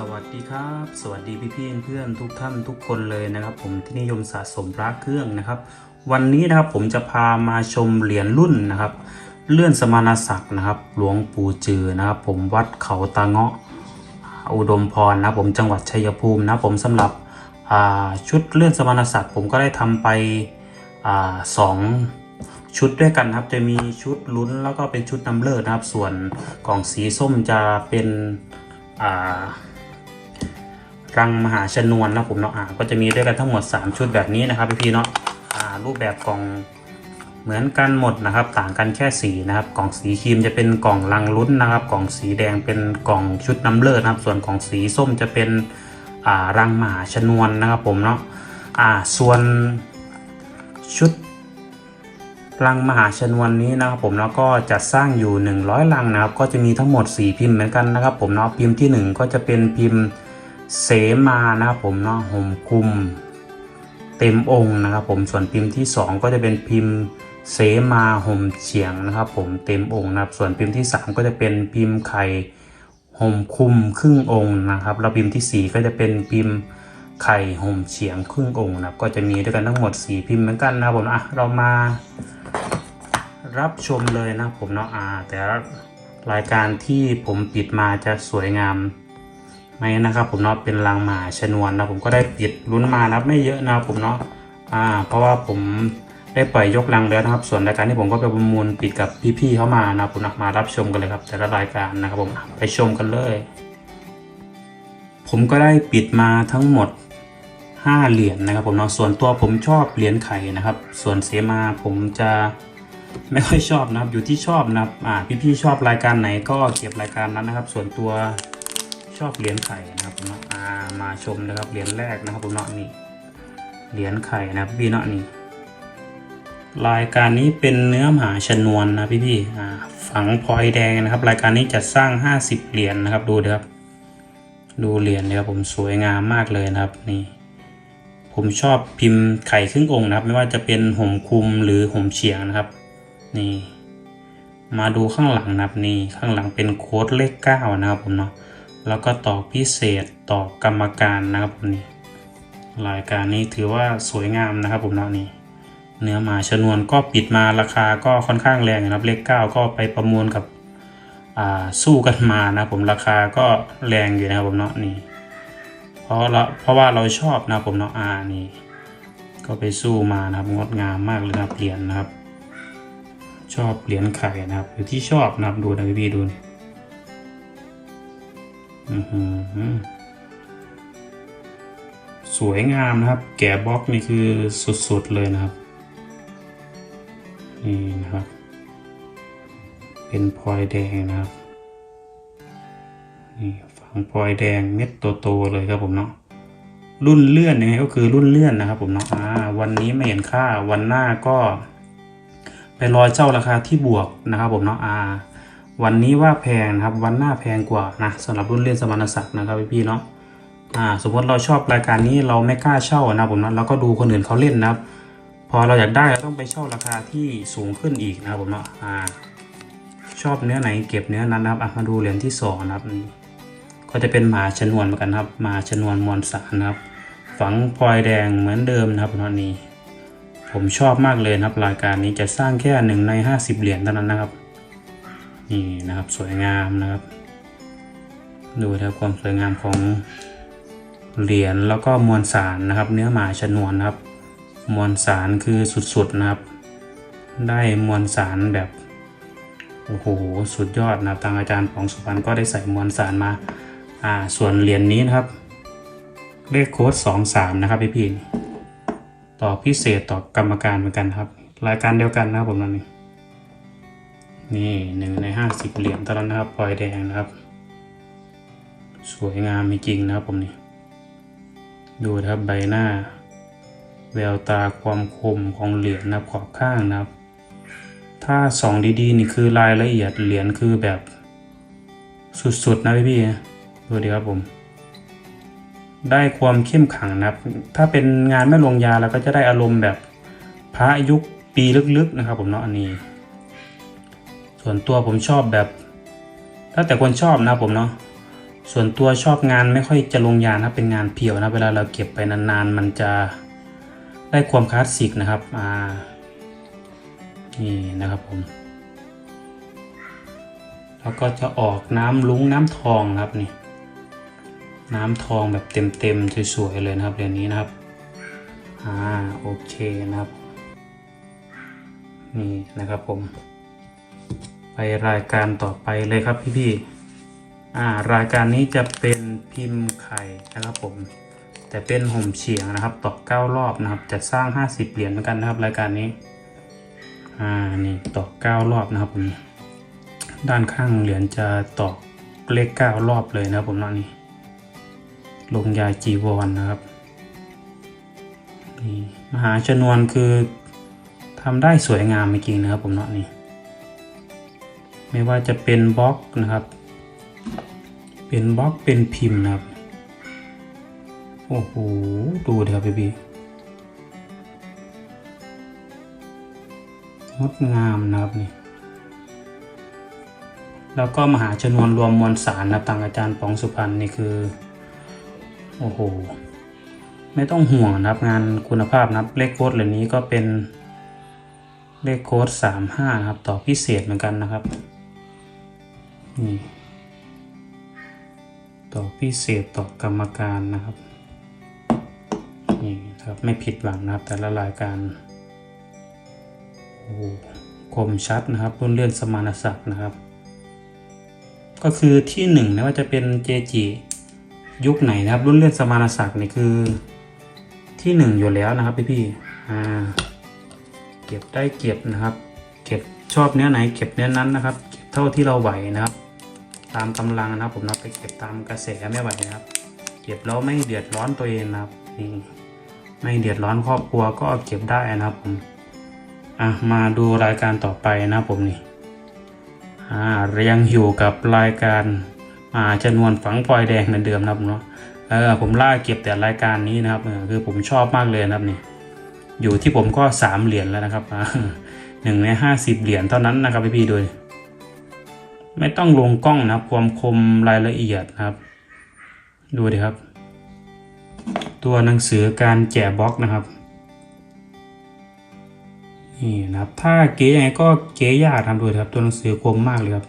สวัสดีครับ สวัสดีพี่พี่เพื่อนทุกท่านทุกคนเลยนะครับ ผมที่นิยมสะสมพระเครื่องนะครับ วันนี้นะครับผมจะพามาชมเหรียญรุ่นนะครับ เลื่อนสมณศักดิ์นะครับ หลวงปู่จือนะครับ ผมวัดเขาตาเงาะอุดมพรนะผมจังหวัดชัยภูมินะผมสำหรับชุดเลื่อนสมณศักดิ์ผมก็ได้ทำไปอสองชุดด้วยกันครับจะมีชุดลุ้นแล้วก็เป็นชุดนำเลิศนะครับ ส่วนกล่องสีส้มจะเป็นอ่า รังมหาชนวนนะครับผมเนาะอ่าก็จะมีด้วยกันทั้งหมด 3 ชุดแบบนี้นะครับพี่ๆเนาะอ่ารูปแบบกล่องเหมือนกันหมดนะครับ ต่างกันแค่สีนะครับ กล่องสีครีมจะเป็นกล่องลังลุ้นนะครับ กล่องสีแดงเป็นกล่องชุดน้ำเลิศนะครับ ส่วนกล่องสีส้มจะเป็นอ่ารังมหาชนวนนะครับผมเนาะอ่าส่วนชุดรังมหาชนวนนี้นะครับผมแล้วก็จะสร้างอยู่ 100รังนะครับ ก็จะมีทั้งหมด 4 พิมพ์เหมือนกันนะครับ ผมเนาะพิมพ์ที่ 1 ก็จะเป็นพิมพ์ เสมานะครับผมเนาะห่มคุมเต็มองค์นะครับผมส่วนพิมพ์ที่ 2 ก็จะเป็นพิมพ์เสมาห่มเฉียงนะครับผมเต็มองค์นะครับส่วนพิมพ์ที่ 3 ก็จะเป็นพิมพ์ไข่ห่มคุมครึ่งองค์นะครับแล้วพิมพ์ทีสี่4 ก็จะเป็นพิมพ์ไข่ห่มเฉียงครึ่งองค์นะครับก็จะมีด้วยกันทั้งหมด 4 พิมพ์เหมือนกันนะครับผมอะเรามารับชมเลยนะครับผมเนาะอ่าแต่ละรายการที่ผมปิดมาจะสวยงาม ไหมนะครับผมเนาะเป็นรังหมาชนวนนะผมก็ได้ปิดลุ้นมานะครับไม่เยอะนะครับผมเนาะอ่าเพราะว่าผมได้ปล่อยยกรังแล้วนะครับ ส่วนรายการที่ผมก็ไปประมูลปิดกับพี่ๆเข้ามานะผมนะมารับชมกันเลยครับ แต่ละรายการนะครับผมไปชมกันเลย ผมก็ได้ปิดมาทั้งหมด 5 เหรียญนะครับผมเนาะส่วนตัวผมชอบเหรียญไข่นะครับ ส่วนเสมาผมจะไม่ค่อยชอบนะครับอยู่ที่ชอบนะครับอ่าพี่ๆชอบรายการไหนก็เก็บรายการนั้นนะครับ ส่วนตัว ชอบเหรียญไข่นะครับผมเนาะอามาชมนะครับเหรียญแรกนะครับผมเนาะนี่เหรียญไข่นะครับพี่เนาะนี่รายการนี้เป็นเนื้อมหาชนวนนะพี่พี่ฝังพลอยแดงนะครับ รายการนี้จัดสร้าง 50 เหรียญนะครับดูนะครับ ดูเหรียญนะครับผมสวยงามมากเลยนะครับนี่ผมชอบพิมพ์ไข่ครึ่งองค์นะครับ ไม่ว่าจะเป็นห่มคุมหรือห่มเฉียงนะครับ นี่ มาดูข้างหลังนะครับนี่ข้างหลังเป็นโค้ดเลขเก้านะครับผมเนาะ แล้วก็ต่อพิเศษต่อกรรมการนะครับผมนี่รายการนี้ถือว่าสวยงามนะครับผมเนาะนี่เนื้อมาชนวนก็ปิดมาราคาก็ค่อนข้างแรงนะครับเลขเก้าก็ไปประมูลกับสู้กันมานะผมราคาก็แรงอยู่นะครับผมเนาะนี่เพราะเราเพราะว่าเราชอบนะครับผมเนาะอ่านี่ก็ไปสู้มานะครับงดงามมากเลยนะเหรียญนะครับ ชอบเหรียญไข่นะครับอยู่ที่ชอบนะครับดูนะพี่ๆดูนี่ สวยงามนะครับ แกะบล็อกนี่คือสุดๆเลยนะครับ นี่นะครับ เป็นพลอยแดงนะครับ นี่ฝังพลอยแดงเม็ดโตๆเลยครับผมเนาะ รุ่นเลื่อนยังไงก็คือรุ่นเลื่อนนะครับผมเนาะอ่าวันนี้ไม่เห็นค่าวันหน้าก็ ไปรอเจ้าราคาที่บวกนะครับผมเนาะอ่า วันนี้ว่าแพงนะครับวันหน้าแพงกว่านะสำหรับรุ่นเล่นสมณศักดิ์นะครับพี่ๆเนาะอ่าสมมติเราชอบรายการนี้เราไม่กล้าเช่านะผมเนาะเราก็ดูคนอื่นเขาเล่นนะครับ พอเราอยากได้เราต้องไปเช่าราคาที่สูงขึ้นอีกนะครับผมเนาะอ่าชอบเนื้อไหนเก็บเนื้อนั้นนะครับมาดูเหรียญที่สองนะครับนี่ก็จะเป็นหมาชนวนเหมือนกันครับหมาชนวนมวลสารนะครับ ฝังพลอยแดงเหมือนเดิมนะครับผมนาะนี่ผมชอบมากเลยนะครับรายการนี้จะสร้างแค่หนึ่งในห้าสิบเหรียญเท่านั้นนะครับ นี่นะครับสวยงามนะครับ ดูนะครับความสวยงามของเหรียญแล้วก็มวลสารนะครับ เนื้อหมาชนวนนะครับ มวลสารคือสุดๆนะครับ ได้มวลสารแบบโอ้โหสุดยอดนะครับทางอาจารย์ของสุพรรณก็ได้ใส่มวลสารมาอ่าส่วนเหรียญนี้นะครับ เลขโค้ดสองสามนะครับพี่พี่ต่อพิเศษต่อกรรมการเหมือนกันครับ รายการเดียวกันนะครับผมนั่นนี่ นี่หนึ่งในห้าสิบเหรียญเท่านั้นนะครับพลอยแดงนะครับ สวยงามจริงนะครับผมนี่ดูนะครับใบหน้า แววตาความคมของเหรียญนะครับขอบข้างนะครับ ถ้าส่องดีๆ นี่คือรายละเอียดเหรียญคือแบบสุดๆนะพี่ๆดูดีครับผม ได้ความเข้มขังนะครับ ถ้าเป็นงานแม่ลงยาเราก็จะได้อารมณ์แบบพระยุคปีลึกๆนะครับผมเนาะอันนี้ ส่วนตัวผมชอบแบบถ้าแต่คนชอบนะผมเนาะส่วนตัวชอบงานไม่ค่อยจะลงยานะเป็นงานเพียวนะเวลาเราเก็บไปนานๆ มันจะได้ความคลาสสิกนะครับอ่านี่นะครับผมแล้วก็จะออกน้ำลุ้งน้ำทองครับนี่น้ำทองแบบเต็มๆสวยๆเลยนะครับเรือนนี้นะครับอ่าโอเคนะครับนี่นะครับผม ไปรายการต่อไปเลยครับพี่ๆอ่ารายการนี้จะเป็นพิมพ์ไข่นะครับผม แต่เป็นห่มเฉียงนะครับตอกเก้ารอบนะครับจะสร้าง 50 เหรียญเหมือนกันนะครับรายการนี้อ่านี่ตอกเก้ารอบนะครับผมด้านข้างเหรียญจะตอกเลขเก้ารอบเลยนะครับผมเนาะนี่ลงยาจีวรนนะครับนี่มหาชนวนคือทำได้สวยงามจริงๆนะครับผมเนาะนี่ ไม่ว่าจะเป็นบล็อกนะครับ เป็นบล็อกเป็นพิมพ์นะครับ โอ้โห ดูดิครับพี่พี่งดงามนะครับนี่ แล้วก็มหาชนวนรวมมวลสารนะครับทางอาจารย์ปองสุพรรณนี่คือ โอ้โห ไม่ต้องห่วงนะครับงานคุณภาพนะครับเลขโค้ดเหล่านี้ก็เป็นเลขโค้ดสามห้าครับ ต่อพิเศษเหมือนกันนะครับ นี่ต่อพิเศษต่อกรรมการนะครับนี่นะครับไม่ผิดหวังนะครับแต่ละรายการโอ้โหคมชัดนะครับรุ่นเลื่อนสมานศักดิ์นะครับ ก็คือที่หนึ่งไม่ว่าจะเป็นเจจียุคไหนนะครับ รุ่นเลื่อนสมานศักดิ์นี่คือที่หนึ่งอยู่แล้วนะครับพี่พี่ๆอ่าเก็บได้เก็บนะครับ เก็บชอบเนื้อไหนเก็บเนื้อนั้นนะครับ เก็บเท่าที่เราไหวนะครับ ตามกำลังนะครับ ผมนับไปเก็บตามกระแสไม่ไหวนะครับ เก็บแล้วไม่เดือดร้อนตัวเองนะครับนี่ไม่เดือดร้อนครอบครัวก็เก็บได้นะครับผมอะมาดูรายการต่อไปนะครับผมนี่อ่าเรียงอยู่กับรายการอ่าจำนวนฝังพลอยแดงเหมือนเดิมนะครับเนาะเออผมล่าเก็บแต่รายการนี้นะครับเออคือผมชอบมากเลยนะครับนี่อยู่ที่ผมก็สามเหรียญแล้วนะครับหนึ่งในห้าสิบเหรียญเท่านั้นนะครับพี่ๆดูดิ ไม่ต้องลงกล้องนะครับ ความคมรายละเอียดนะครับ ดูดิครับ ตัวหนังสือการแจกบล็อกนะครับนี่นะครับ ถ้าเก๋ยังไงก็เก๋ยากทำดูดิครับ ตัวหนังสือคมมากเลยครับ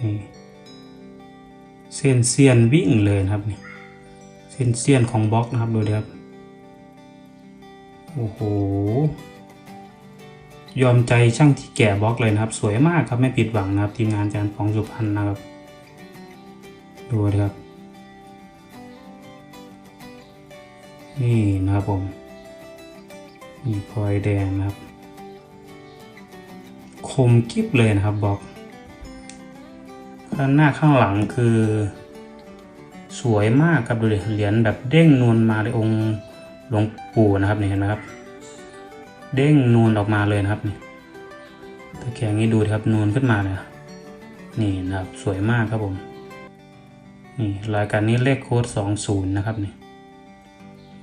นี่เส้นเสียนวิ่งเลยนะครับนี่เส้นเสียนของบล็อกนะครับดูดิครับโอ้โห ยอมใจช่างที่แกะบล็อกเลยนะครับ สวยมากครับไม่ผิดหวังนะครับ ทีมงานอาจารย์ปองสุพรรณนะครับ ดูดิครับ นี่นะครับผมนี่พลอยแดงนะครับ คมกิบเลยนะครับบล็อกข้างหน้าข้างหลังคือ สวยมากครับดูดิเหรียญแบบเด้งนูนมาเลยองค์หลวงปู่นะครับนี่เห็นไหมครับ เด้งนูนออกมาเลยนะครับนี่ตะแคงนี้ดูครับนูนขึ้นมาเลยนี่นะครับสวยมากครับผมนี่รายการนี้เลขโค้ดสองศูนย์นะครับนี่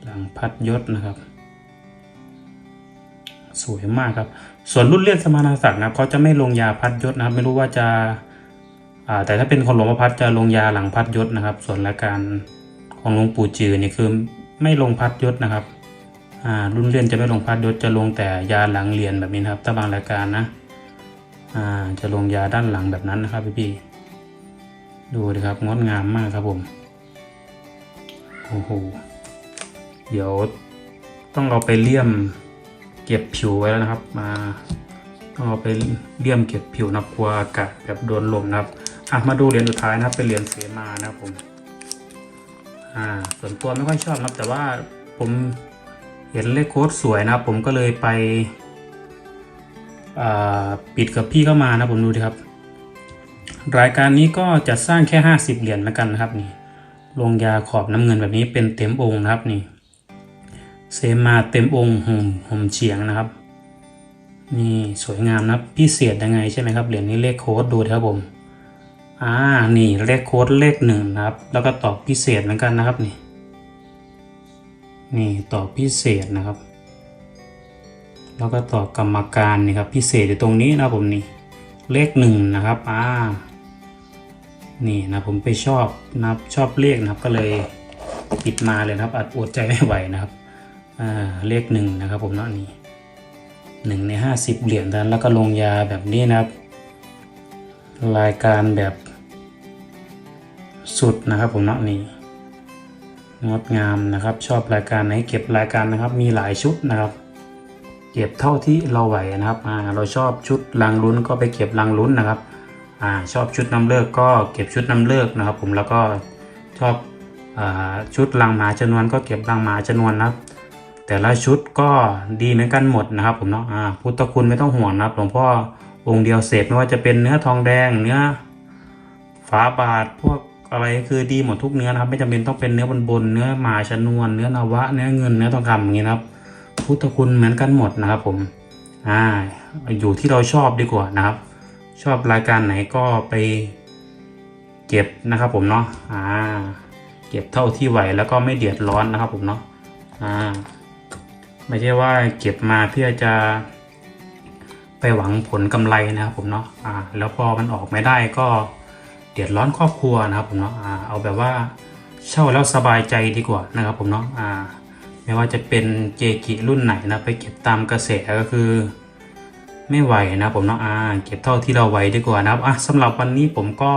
หลังพัดยศนะครับ สวยมากครับ ส่วนรุ่นเลียนสมานาศักดิ์นะครับเขาจะไม่ลงยาพัดยศนะครับ ไม่รู้ว่าจะาแต่ถ้าเป็นของหลวงพ่อพัดจะลงยาหลังพัดยศนะครับ ส่วนรายการของหลวงปู่จือเนี่ยคือไม่ลงพัดยศนะครับ รุ่นเรียนจะไม่ลงพัดยศจะลงแต่ยาหลังเรียนแบบนี้นะครับ ถ้าบางรายการนะจะลงยาด้านหลังแบบนั้นนะครับพี่พี่ๆดูดิครับงดงามมากครับผมโอ้โหเดี๋ยวต้องเอาไปเลี่ยมเก็บผิวไว้แล้วนะครับ มาต้องเอาไปเลี่ยมเก็บผิวนับกลัวอากาศแบบโดนลมนะครับอะมาดูเหรียญสุดท้ายนะครับเป็นเหรียญเสมานะครับผมอ่าส่วนตัวไม่ค่อยชอบนะครับแต่ว่าผม เห็นเลขโค้ดสวยนะครับ ผมก็เลยไปปิดกับพี่เข้ามานะผมดูดิครับ รายการนี้ก็จะสร้างแค่ 50 เหรียญแล้วกันนะครับนี่ลงยาขอบน้ำเงินแบบนี้เป็นเต็มองค์นะครับนี่เซมาเต็มองค์ห่มห่มเฉียงนะครับนี่สวยงามนะพิเศษยังไงใช่ไหมครับเหรียญนี้เลขโค้ดดูนะครับผมอ่านี่เลขโค้ดเลขหนึ่งนะครับ แล้วก็ตอบพิเศษเหมือนกันนะครับนี่ นี่ต่อพิเศษนะครับ แล้วก็ต่อกรรมการนี่ครับพิเศษอยู่ตรงนี้นะผมนี่เลขหนึ่งนะครับอ่านี่นะผมไปชอบนะครับชอบเลขนะครับก็เลยปิดมาเลยนะครับอาจอดใจไม่ไหวนะครับอ่าเลขหนึ่งนะครับผมเนาะนี่หนึ่งในห้าสิบเหรียญนั้นแล้วก็ลงยาแบบนี้นะครับ รายการแบบสุดนะครับผมเนาะนี่ งดงามนะครับ ชอบรายการไหนเก็บรายการนะครับ มีหลายชุดนะครับ เก็บเท่าที่เราไหวนะครับอ่าเราชอบชุดลังลุ้นก็ไปเก็บลังลุ้นนะครับอ่าชอบชุดน้ำเลิกก็เก็บชุดน้ำเลิกนะครับ ผมแล้วก็ชอบอชุดลังหมาจำนวนก็เก็บลังหมาจำนวนนะครับ แต่ละชุดก็ดีเหมือนกันหมดนะครับผมเนาะอ่าพุทธคุณไม่ต้องห่วงนะครับหลวงพ่อองค์เดียวเสพไม่ว่าจะเป็นเนื้อทองแดงเนื้อฝาบาทพวก อะไรคือดีหมดทุกเนื้อนะครับ ไม่จำเป็นต้องเป็นเนื้อบนบนเนื้อหมาชนวน เนื้อนวะ เนื้อเงินเนื้อทองคำอย่างนี้นะครับ พุทธคุณเหมือนกันหมดนะครับ ผมอ่าอยู่ที่เราชอบดีกว่านะครับ ชอบรายการไหนก็ไปเก็บนะครับ ผมเนาะอ่า เก็บเท่าที่ไหวแล้วก็ไม่เดือดร้อนนะครับ ผมเนาะอ่า ไม่ใช่ว่าเก็บมาเพื่อจะไปหวังผลกำไรนะครับผมเนาะอ่า แล้วพอมันออกไม่ได้ก็ เดือดร้อนครอบครัวนะครับผมเนาะอ่าเอาแบบว่าเช่าแล้วสบายใจดีกว่านะครับผมเนาะอ่าไม่ว่าจะเป็นเจกิรุ่นไหนนะไปเก็บตามกระแสก็คือ ไม่ไหวนะผมเนาะอ่าเก็บเท่าที่เราไหวดีกว่านะครับอะสำหรับวันนี้ผมก็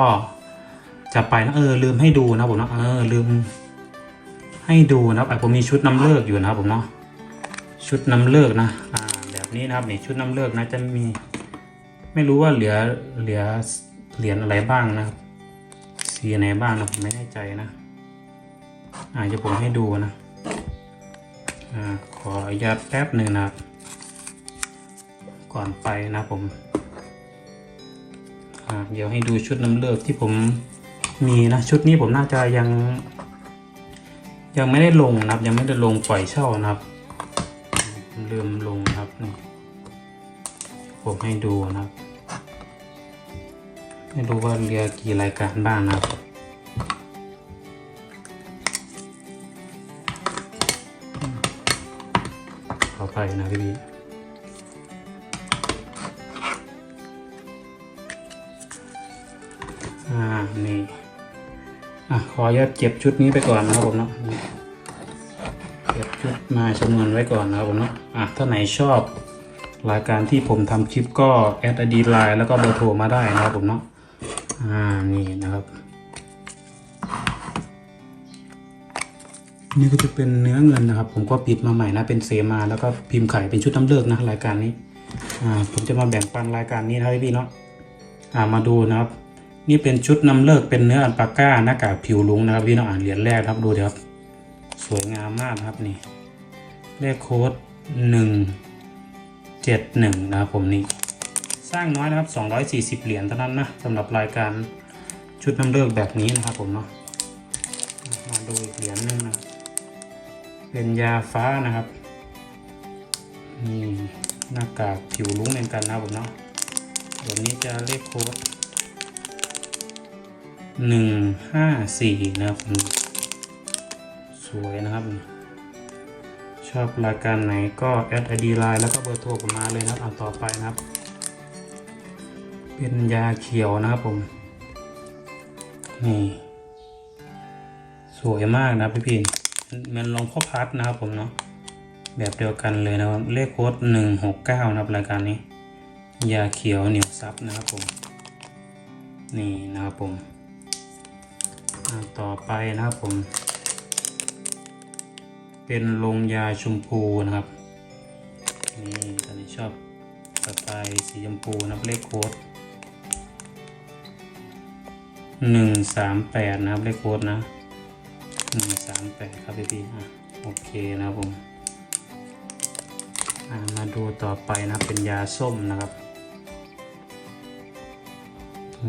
จะไปนะเออลืมให้ดูนะผมเนาะเออลืม ให้ดูนะครับอะผมมีชุดน้ำเลิกอยู่นะครับผมเนาะชุดน้ำเลิกนะอ่าแบบนี้นะครับนี่ชุดน้ำเลิกนะจะมี ไม่รู้ว่าเหลือเหลือเหรียญอะไรบ้างนะครับ สีไหนบ้างนะผมไม่แน่ใจนะอาจจะผมให้ดูนะอขออนุญาตแป๊บหนึ่งนะก่อนไปนะผมเดี๋ยวให้ดูชุดน้ำเลือกที่ผมมีนะชุดนี้ผมน่าจะยัง ยังไม่ได้ลงนะครับ ยังไม่ได้ลงปล่อยเช่านะครับลืมลงนะครับผมให้ดูนะครับ ให้ดูว่าเรือกี่รายการบ้างนะครับขอไปนะพี่พี่อ่า นี่ อะ ขออนุญาตเก็บชุดนี้ไปก่อนนะครับผมเนาะเก็บชุดมาจำนวนไว้ก่อนนะครับผมเนาะ อะ ถ้าไหนชอบรายการที่ผมทำคลิปก็แอดไอดีไลน์แล้วก็เบอร์โทรมาได้นะครับผมเนาะ อ่านี่นะครับ นี่ก็จะเป็นเนื้อเงินนะครับ ผมก็ปิดมาใหม่นะเป็นเซมาแล้วก็พิมพ์ไข่เป็นชุดน้ำเลือกนะรายการนี้อ่าผมจะมาแบ่งปันรายการนี้นะพี่เนาะอ่ามาดูนะครับ นี่เป็นชุดนำเลิกเป็นเนื้ออัลปาก้าหน้ากากผิวลุงนะครับพี่เน้องอ่านเหรียญแรกครับดูเดิครับสวยงามมากครับนี่เลขโค้ดหนึ่งเจ็ดหนึ่งนะครับผมนี่ สร้างน้อยนะครับสองร้อยสี่สิบเหรียญเท่านั้นนะสำหรับรายการชุดนำเลิกแบบนี้นะครับผมเนาะมาดูอีกเหรียญหนึงนะเป็นยาฟ้านะครับนี่หน้ากากผิวลุงเหมือนกันนะผมเนาะเดี๋ยวนี้จะเลขโค้ดหนึ่งห้าสี่นะครับสวยนะครับ ชอบรายการไหนก็แอดไอดีไลน์แล้วก็เบอร์โทรผมมาเลยนะครับ เอาต่อไปนะครับ เป็นยาเขียวนะครับผม นี่ สวยมากนะพี่พี่มันลองพ่อพัดนะครับผมเนาะแบบเดียวกันเลยนะครับ เลขโค้ดหนึ่งหกเก้านะครับรายการนี้ ยาเขียวเหนียวซับนะครับผม นี่นะครับผม ต่อไปนะครับผม เป็นลงยาชมพูนะครับ นี่ตอนนี้ชอบสไตล์สีชมพูนะครับเลขโค้ด หนึ่งสามแปดนะครับเลขโค้ดนะหนึ่งสามแปดครับพี่พี่อะโอเคนะครับผมมาดูต่อไปนะเป็นยาส้มนะครับ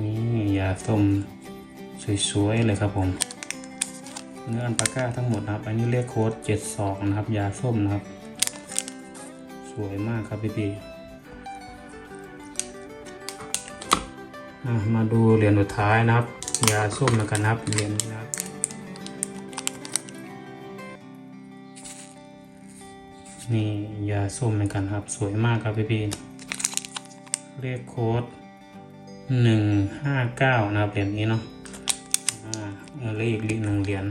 นี่ยาส้มสวยๆเลยครับผมเนื้ออันปาก้าทั้งหมดนะครับ อันนี้เลขโค้ด72นะครับ ยาส้มนะครับ สวยมากครับพี่พี่มาดูเหรียญสุดท้ายนะครับ ยาส้มแล้วกันนะครับเหรียญนี้นะครับนี่ยาส้มเหมือนกันครับ สวยมากครับพี่พี่เลขโค้ด159นะครับเหรียญนี้เนาะเออเลขอีกหนึ่งเหรียญ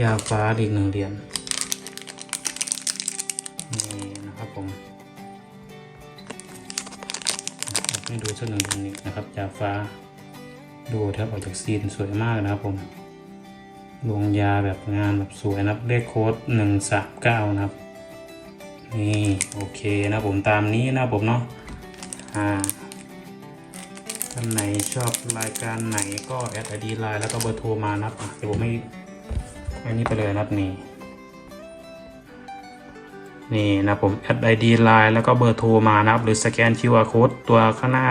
ยาฟ้าอีกหนึ่งเหรียญนี่นะครับผมให้ดูสักหนึ่งเหรียญนี้นะครับยาฟ้า ดูครับออกจากซีนสวยมากนะครับผมลงยาแบบงานแบบสวยนะครับเลขโค้ดหนึ่งสามเก้านะครับนี่โอเคนะผมตามนี้นะผมเนาะอ่าท่านไหนชอบรายการไหนก็แอดไอดีไลน์แล้วก็เบอร์โทรมานะครับอะเดี๋ยวผมให้อันนี้ไปเลยนะครับนี่นี่นะผมแอดไอดีไลน์แล้วก็เบอร์โทรมานะครับหรือสแกน QR code ตัวข้างหน้า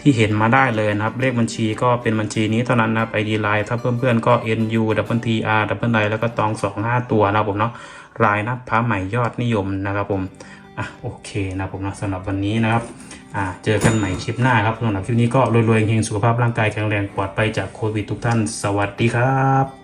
ที่เห็นมาได้เลยนะครับ เลขบัญชีก็เป็นบัญชีนี้เท่านั้นนะครับไอดีไลน์ถ้าเพื่อนๆก็ NU W T R W I แล้วก็ตองสองห้าตัวนะครับผมเนาะรายนับพระใหม่ยอดนิยมนะครับผมอะโอเคนะครับผมนะสำหรับวันนี้นะครับอ่าเจอกันใหม่คลิปหน้าครับสำหรับคลิปนี้ก็รวยๆเฮงๆสุขภาพร่างกายแข็งแรงปลอดภัยจากโควิดทุกท่าน สวัสดีครับ